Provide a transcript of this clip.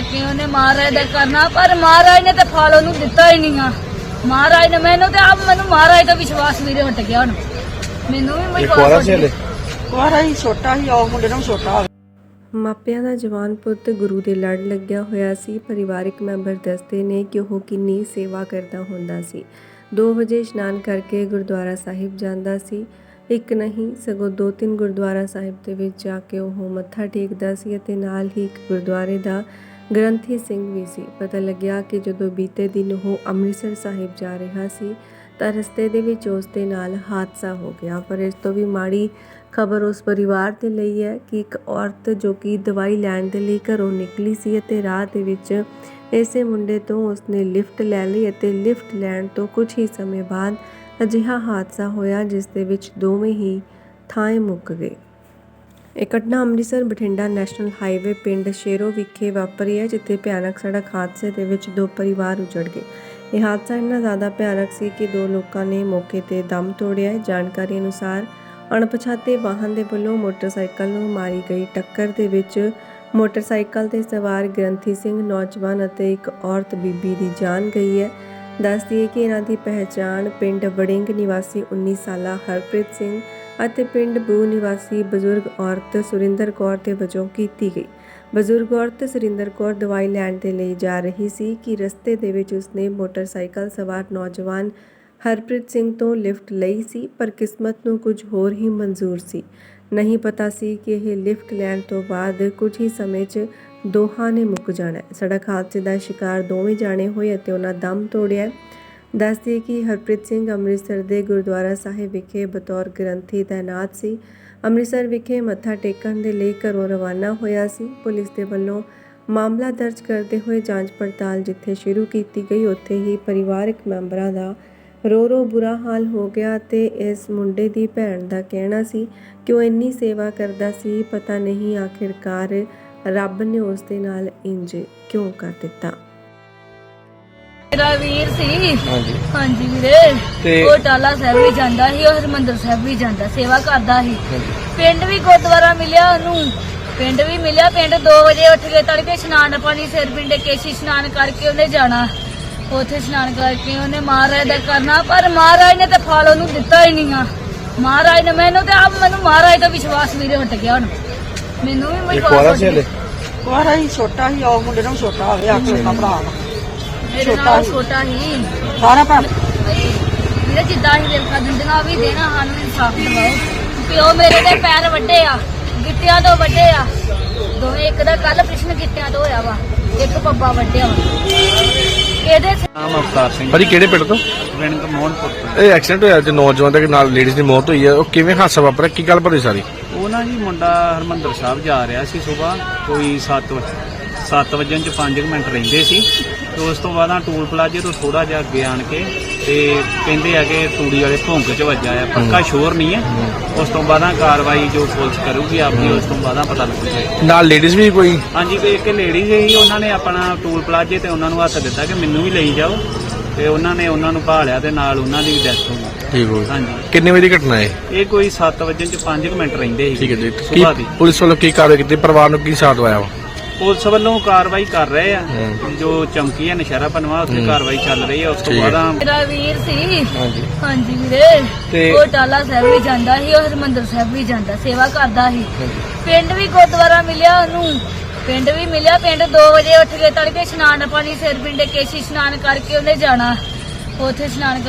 ਕਿ ਉਹਨੇ ਮਹਾਰਾਜ ਦਾ ਕਰਨਾ ਪਰ ਮਹਾਰਾਜ ਨੇ ਤੇ ਫਲ ਉਹਨੂੰ ਦਿੱਤਾ ਹੀ ਨਹੀਂ ਆ। ਮਹਾਰਾਜ ਨੇ ਮੈਨੂੰ ਤੇ ਆਪ ਮੈਨੂੰ ਮਹਾਰਾਜ ਦਾ ਵਿਸ਼ਵਾਸ ਮੇਰੇ ਹਟ ਗਿਆ ਹੁਣ। ਮੈਨੂੰ ਵੀ ਇਹ ਕੁਆਰਾ ਸੀ ਹਲੇ? ਕੁਆਰਾ ਹੀ ਛੋਟਾ ਹੀ ਉਹ ਮੁੰਡੇ ਨੂੰ ਛੋਟਾ ਮਾਪਿਆਂ ਦਾ ਜਵਾਨ ਪੁੱਤ ਗੁਰੂ ਦੇ ਲੜ ਲੱਗਿਆ ਹੋਇਆ ਸੀ। ਪਰਿਵਾਰਕ ਮੈਂਬਰ ਦੱਸਦੇ ਨੇ ਕਿ ਉਹ ਕਿੰਨੀ ਸੇਵਾ ਕਰਦਾ ਹੁੰਦਾ ਸੀ। 2 ਵਜੇ ਇਸ਼ਨਾਨ ਕਰਕੇ ਗੁਰਦੁਆਰਾ ਸਾਹਿਬ ਜਾਂਦਾ ਸੀ। ਇੱਕ ਨਹੀਂ ਸਗੋਂ ਦੋ ਤਿੰਨ ਗੁਰਦੁਆਰਾ ਸਾਹਿਬ ਦੇ ਵਿੱਚ ਜਾ ਕੇ ਉਹ ਮੱਥਾ ਟੇਕਦਾ ਸੀ ਅਤੇ ਨਾਲ ਹੀ ਇੱਕ ਗੁਰਦੁਆਰੇ ਦਾ ਗ੍ਰੰਥੀ ਸਿੰਘ ਵੀ ਸੀ। ਪਤਾ ਲੱਗਿਆ ਕਿ ਜਦੋਂ ਬੀਤੇ ਦਿਨ ਉਹ ਅੰਮ੍ਰਿਤਸਰ ਸਾਹਿਬ ਜਾ ਰਿਹਾ ਸੀ, ਤਾਂ ਰਸਤੇ ਦੇ ਵਿੱਚ ਉਸ ਦੇ ਨਾਲ ਹਾਦਸਾ ਹੋ ਗਿਆ। ਪਰ ਇਸ ਤੋਂ ਵੀ ਮਾੜੀ ਖਬਰ ਉਸ ਪਰਿਵਾਰ ਦੇ ਲਈ ਹੈ ਕਿ ਇੱਕ ਔਰਤ ਜੋ ਕਿ ਦਵਾਈ ਲੈਣ ਦੇ ਲਈ ਘਰੋਂ ਨਿਕਲੀ ਸੀ ਅਤੇ ਰਾਹ ਦੇ ਵਿੱਚ ਇਸੇ ਮੁੰਡੇ ਤੋਂ ਉਸਨੇ ਲਿਫਟ ਲੈ ਲਈ ਅਤੇ ਲਿਫਟ ਲੈਣ ਤੋਂ ਕੁਝ ਹੀ ਸਮੇਂ ਬਾਅਦ ਅਜਿਹਾ ਹਾਦਸਾ ਹੋਇਆ, ਜਿਸ ਦੇ ਵਿੱਚ ਦੋਵੇਂ ਹੀ ਥਾਂ ਮੁੱਕ ਗਏ। ਇਹ ਘਟਨਾ ਅੰਮ੍ਰਿਤਸਰ ਬਠਿੰਡਾ ਨੈਸ਼ਨਲ ਹਾਈਵੇ ਪਿੰਡ ਸ਼ੇਰੋ ਵਿਖੇ ਵਾਪਰੀ ਹੈ, ਜਿੱਥੇ ਭਿਆਨਕ ਸੜਕ ਹਾਦਸੇ ਦੇ ਵਿੱਚ ਦੋ ਪਰਿਵਾਰ ਉਜੜ ਗਏ। ਇਹ ਹਾਦਸਾ ਇੰਨਾ ਜ਼ਿਆਦਾ ਭਿਆਨਕ ਸੀ ਕਿ ਦੋ ਲੋਕਾਂ ਨੇ ਮੌਕੇ ਤੇ ਦਮ ਤੋੜਿਆ। ਹੈ ਜਾਣਕਾਰੀ ਅਨੁਸਾਰ ਅਣਪਛਾਤੇ ਵਾਹਨ ਦੇ ਵੱਲੋਂ ਮੋਟਰਸਾਈਕਲ ਨੂੰ ਮਾਰੀ ਗਈ ਟੱਕਰ ਦੇ ਵਿੱਚ ਮੋਟਰਸਾਈਕਲ ਤੇ ਸਵਾਰ ਗ੍ਰੰਥੀ ਸਿੰਘ, ਨੌਜਵਾਨ ਅਤੇ ਇੱਕ ਔਰਤ ਬੀਬੀ ਦੀ ਜਾਨ ਗਈ ਹੈ। ਦੱਸ ਦਈਏ ਕਿ ਇਹਨਾਂ ਦੀ ਪਹਿਚਾਣ ਪਿੰਡ ਵੜਿੰਗ ਨਿਵਾਸੀ 19 ਸਾਲਾ ਹਰਪ੍ਰੀਤ ਸਿੰਘ ਅਤੇ ਪਿੰਡ ਬੂ ਨਿਵਾਸੀ ਬਜ਼ੁਰਗ ਔਰਤ ਸੁਰਿੰਦਰ ਕੌਰ ਦੇ ਵਜੋਂ ਕੀਤੀ ਗਈ। ਬਜ਼ੁਰਗ ਔਰਤ ਸੁਰਿੰਦਰ ਕੌਰ ਦਵਾਈ ਲੈਣ ਦੇ ਲਈ ਜਾ ਰਹੀ ਸੀ ਕਿ ਰਸਤੇ ਦੇ ਵਿੱਚ ਉਸਨੇ ਮੋਟਰਸਾਈਕਲ ਸਵਾਰ ਨੌਜਵਾਨ ਹਰਪ੍ਰੀਤ ਸਿੰਘ ਤੋਂ ਲਿਫਟ ਲਈ ਸੀ, ਪਰ ਕਿਸਮਤ ਨੂੰ ਕੁਝ ਹੋਰ ਹੀ ਮਨਜ਼ੂਰ ਸੀ। ਨਹੀਂ ਪਤਾ ਸੀ ਕਿ ਇਹ ਲਿਫਟ ਲੈਣ ਤੋਂ ਬਾਅਦ ਕੁਝ ਹੀ ਸਮੇਂ 'ਚ ਦੋਹਾਂ ਨੇ ਮੁੱਕ ਜਾਣਾ ਸੜਕ ਹਾਦਸੇ ਦਾ ਸ਼ਿਕਾਰ ਦੋਵੇਂ ਜਾਣੇ ਹੋਏ ਅਤੇ ਉਹਨਾਂ ਦਮ ਤੋੜਿਆ ਦੱਸਦੀ ਕਿ ਹਰਪ੍ਰੀਤ ਸਿੰਘ ਅੰਮ੍ਰਿਤਸਰ ਦੇ ਗੁਰਦੁਆਰਾ ਸਾਹਿਬ ਵਿਖੇ ਬਤੌਰ ਗ੍ਰੰਥੀ ਤਾਇਨਾਤ ਸੀ। ਅੰਮ੍ਰਿਤਸਰ ਵਿਖੇ ਮੱਥਾ ਟੇਕਣ ਦੇ ਲਈ ਘਰੋਂ ਰਵਾਨਾ ਹੋਇਆ ਸੀ। ਪੁਲਿਸ ਦੇ ਵੱਲੋਂ ਮਾਮਲਾ ਦਰਜ ਕਰਦੇ ਹੋਏ ਜਾਂਚ ਪੜਤਾਲ ਜਿੱਥੇ ਸ਼ੁਰੂ ਕੀਤੀ ਗਈ, ਉੱਥੇ ਹੀ ਪਰਿਵਾਰਕ ਮੈਂਬਰਾਂ ਦਾ ਰੋ ਰੋ ਬੁਰਾ ਹਾਲ ਹੋ ਗਿਆ ਤੇ ਇਸ ਮੁੰਡੇ ਦੀ ਭੈਣ ਦਾ ਕਹਿਣਾ ਸੀ ਕਿ ਉਹ ਇੰਨੀ ਸੇਵਾ ਕਰਦਾ ਸੀ? ਪਤਾ ਨਹੀਂ ਆਖਿਰਕਾਰ ਰੱਬ ਨੇ ਉਸ ਦੇ ਨਾਲ ਇੰਜ ਕਿਉਂ ਕਰ ਦਿੱਤਾ? ਮੇਰਾ ਵੀਰ ਸੀ। ਹਾਂਜੀ। ਹਾਂਜੀ ਵੀਰੇ। ਤੇ- ਉਹ ਟਾਲਾ ਸਾਹਿਬ ਵੀ ਜਾਂਦਾ ਸੀ ਉਹ ਹਰਮੰਦਰ ਸਾਹਿਬ ਵੀ ਜਾਂਦਾ ਸੇਵਾ ਕਰਦਾ ਸੀ। ਪਿੰਡ ਵੀ ਗੁਰਦੁਆਰਾ ਮਿਲਿਆ ਉਹਨੂੰ। ਪਿੰਡ ਵੀ ਮਿਲਿਆ ਪਿੰਡ 2 ਵਜੇ ਉੱਠ ਕੇ ਤੜਕੇ ਇਸ਼ਨਾਨ ਪਾਣੀ ਸਿਰ ਪਿੰਡੇ ਕੇਸ਼ੀ ਇਸ਼ਨਾਨ ਕਰਕੇ ਉਹਨੇ ਜਾਣਾ। ਉੱਥੇ ਇਸ਼ਨਾਨ ਕਰਕੇ ਉਹਨੇ ਮਹਾਰਾਜ ਦਾ ਕਰਨਾ ਪਰ ਮਹਾਰਾਜ ਨੇ ਤੇ ਫਲ ਉਹਨੂੰ ਦਿੱਤਾ ਹੀ ਨਹੀਂ ਆ। ਮਹਾਰਾਜ ਨੇ ਮੈਨੂੰ ਤੇ ਆਪ ਮੈਨੂੰ ਮਹਾਰਾਜ ਦਾ ਵਿਸ਼ਵਾਸ ਮੇਰੇ ਹਟ ਗਿਆ ਹੁਣ। ਮੈਨੂੰ ਵੀ ਇਹ ਕੁਆਰਾ ਵਿਸ਼ਵਾਸ ਸੀ ਹਟ ਹਲੇ? ਗਿਆ। ਕੁਆਰਾ ਹੀ ਛੋਟਾ ਹੀ ਉਹ ਮੁੰਡੇ ਨੂੰ ਛੋਟਾ ਹੋਵੇ ਆ ਕੇ ਉਹਦਾ ਭਰਾ ਵਾ। ਮੇਰੇ ਨਾਲ ਛੋਟਾ ਹੀ ਸਾਰਾ ਭੈਣ ਵੀਰੇ ਜਿੱਦਾਂ ਹੀ ਦਿਲ ਕਰ ਉਹ ਵੀ ਦੇਣਾ ਸਾਨੂੰ ਇਨਸਾਫ ਦਿਵਾਓ। ਪਿਓ ਮੇਰੇ ਦੇ ਪੈਰ ਵੱਡੇ ਆ ਗਿੱਟਿਆਂ ਤੋਂ ਵੱਡੇ ਆ। ਦੋਵੇਂ ਇੱਕ ਦਾ ਕੱਲ ਪ੍ਰਸ਼ਨ ਗਿੱਟਿਆਂ ਤੋਂ ਹੋਇਆ ਵਾ ਇੱਕ ਬੱਬਾ ਵੱਡਿਆ ਵਾ ਅਵਤਾਰ ਸਿੰਘ ਭਾਜੀ ਕਿਹੜੇ ਪਿੰਡ ਤੋਂ? ਪਿੰਡ ਮੋਹਨਪੁਰ ਤੋਂ। ਇਹ ਐਕਸੀਡੈਂਟ ਹੋਇਆ ਤੇ ਨੌਜਵਾਨ ਦੇ ਨਾਲ ਲੇਡੀਜ਼ ਦੀ ਮੌਤ ਹੋਈ ਹੈ। ਉਹ ਕਿਵੇਂ ਹਾਦਸਾ ਵਾਪਰਿਆ? ਕੀ ਗੱਲ ਪਤਾ ਸਾਰੀ? ਉਹ ਨਾ ਜੀ ਮੁੰਡਾ ਹਰਮੰਦਰ ਸਾਹਿਬ ਜਾ ਰਿਹਾ ਸੀ ਸਵੇਰ ਕੋਈ 7 ਵਜੇ 7 ਵਜੇ ਚ 5 ਮਿੰਟ ਰਹਿੰਦੇ ਸੀ। ਤੇ ਉਸ ਤੋਂ ਬਾਅਦ ਆ ਟੂਲ ਪਲਾਜੇ ਤੋਂ ਥੋੜਾ ਜਿਹਾ ਅੱਗੇ ਆਣ ਕੇ ਤੇ ਕਹਿੰਦੇ ਆ ਕਿ ਤੂੜੀ ਵਾਲੇ ਭੌਂਕ ਚ ਵੱਜਾ ਆ ਪੱਕਾ ਸ਼ੋਰ ਨਹੀਂ ਹੈ ਉਸ ਤੋਂ ਬਾਅਦ ਆ ਕਾਰਵਾਈ ਜੋ ਪੁਲਿਸ ਕਰੂਗੀ ਆਪਣੀ ਉਸ ਤੋਂ ਬਾਅਦ ਆ ਪਤਾ ਲੱਗੂਗਾ ਨਾਲ ਲੇਡੀਜ਼ ਵੀ ਕੋਈ? ਹਾਂਜੀ ਕੋਈ ਇੱਕ ਲੇਡੀ ਸੀ ਉਹਨਾਂ ਨੇ ਆਪਣਾ ਟੂਲ ਪਲਾਜੇ ਤੇ ਉਹਨਾਂ ਨੂੰ ਹੱਥ ਦਿੱਤਾ ਕਿ ਮੈਨੂੰ ਵੀ ਲਈ ਜਾਓ। ਤੇ ਉਹਨਾਂ ਨੇ ਉਹਨਾਂ ਨੂੰ ਭਾਲਿਆ ਤੇ ਨਾਲ ਉਹਨਾਂ ਦੀ ਵੀ ਡੈਥ ਹੋ ਗਈ। ਠੀਕ ਹੋ ਹਾਂਜੀ। ਕਿੰਨੇ ਵਜੇ ਦੀ ਘਟਨਾ ਹੈ? ਇਹ ਕੋਈ 7 ਵਜੇ ਚ 5 ਮਿੰਟ ਰਹਿੰਦੇ ਸੀ। ਠੀਕ ਹੈ ਜੀ। ਕੀ ਸੁਬਾਹ ਦੀ। ਪੁਲਿਸ ਵੱਲੋਂ ਕੀ ਕਾਰਵਾਈ ਕੀਤੀ? ਪਰਿਵਾਰ ਨੂੰ ਕੀ ਸਾਥ ਦਵਾਇਆ ਵਾ? ਪੁਲਿਸ ਵੱਲੋਂ ਕਾਰਵਾਈ ਕਰ ਰਹੇ ਆ। ਜੋ ਚਮਕੀ ਹੈ ਨਸ਼ਹਿਰਾ ਪਨਵਾ ਉੱਥੇ। ਕਾਰਵਾਈ ਚੱਲ ਰਹੀ ਹੈ ਉਸ ਤੋਂ ਠੀਕ ਬਾਅਦ ਹੈ। ਆ ਮੇਰਾ ਵੀਰ ਸੀ। ਹਾਂਜੀ। ਹਾਂਜੀ ਵੀਰੇ। ਤੇ- ਉਹ ਟਾਲਾ ਸਾਹਿਬ ਵੀ ਜਾਂਦਾ ਸੀ ਉਹ ਹਰਮੰਦਰ ਸਾਹਿਬ ਵੀ ਜਾਂਦਾ ਸੇਵਾ ਕਰਦਾ ਸੀ। ਪਿੰਡ ਵੀ ਗੁਰਦੁਆਰਾ ਮਿਲਿਆ ਉਹਨੂੰ। ਪਿੰਡ ਵੀ ਮਿਲਿਆ, ਪਿੰਡ 2 ਵਜੇ ਉੱਠ ਕੇ ਤੜਕੇ ਇਸ਼ਨਾਨ ਪਾਣੀ ਸਿਰ ਪਿੰਡੇ ਕੇਸ਼ੀ ਇਸ਼ਨਾਨ ਕਰਕੇ ਉਹਨੇ ਜਾਣਾ। ਉੱਥੇ ਇਸ਼ਨਾਨ